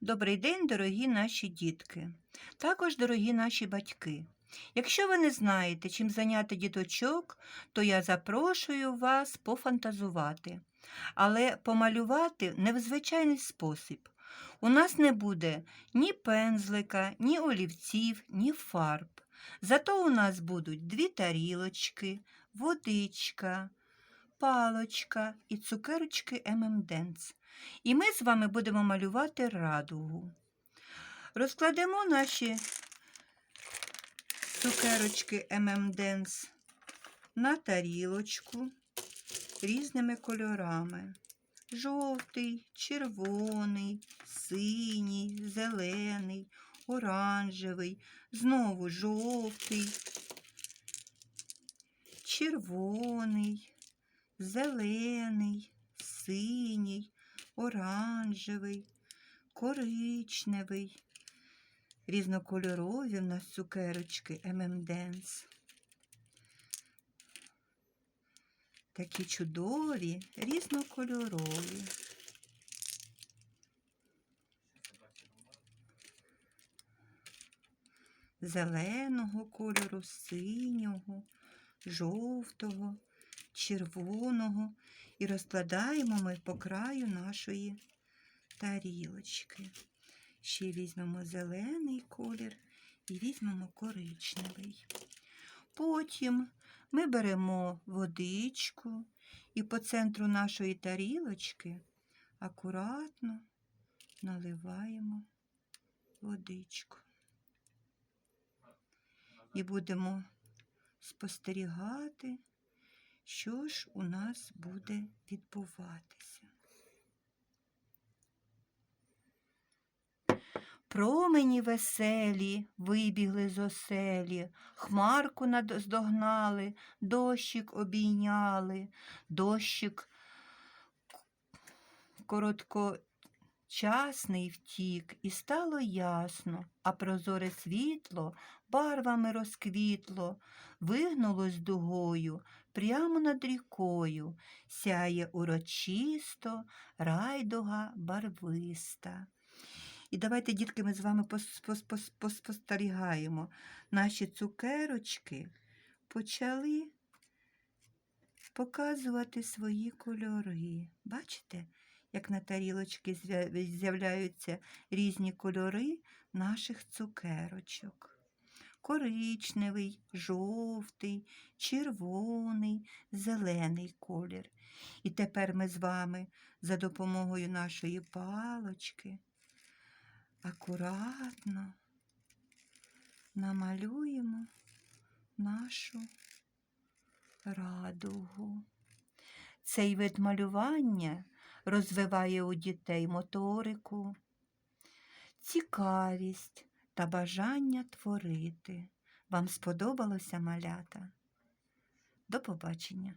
Добрий день, дорогі наші дітки, також дорогі наші батьки. Якщо ви не знаєте, чим зайняти діточок, то я запрошую вас пофантазувати, але помалювати не в звичайний спосіб. У нас не буде ні пензлика, ні олівців, ні фарб. Зато у нас будуть дві тарілочки, водичка, палочка і цукерочки ММДенс. І ми з вами будемо малювати радугу. Розкладемо наші цукерочки ММДенс на тарілочку різними кольорами. Жовтий, червоний, синій, зелений, оранжевий, знову жовтий, червоний, зелений, синій, оранжевий, коричневий. Різнокольорові в нас цукерочки ММДенс. Такі чудові, різнокольорові. Зеленого кольору, синього, жовтого, червоного і розкладаємо ми по краю нашої тарілочки. Ще візьмемо зелений колір і візьмемо коричневий. Потім ми беремо водичку і по центру нашої тарілочки акуратно наливаємо водичку. І будемо спостерігати, що ж у нас буде відбуватися. Промені веселі вибігли з оселі, хмарку наздогнали, дощик обійняли, дощик короткочасний втік, і стало ясно, а прозоре світло барвами розквітло, вигнулось дугою прямо над рікою, сяє урочисто райдуга барвиста. І давайте, дітки, ми з вами пос- пос- пос- пос- спостерігаємо. Наші цукерочки почали показувати свої кольори. Бачите, як на тарілочці з'являються різні кольори наших цукерочок. Коричневий, жовтий, червоний, зелений колір. І тепер ми з вами за допомогою нашої палочки акуратно намалюємо нашу радугу. Цей вид малювання розвиває у дітей моторику, цікавість та бажання творити. Вам сподобалося малята? До побачення!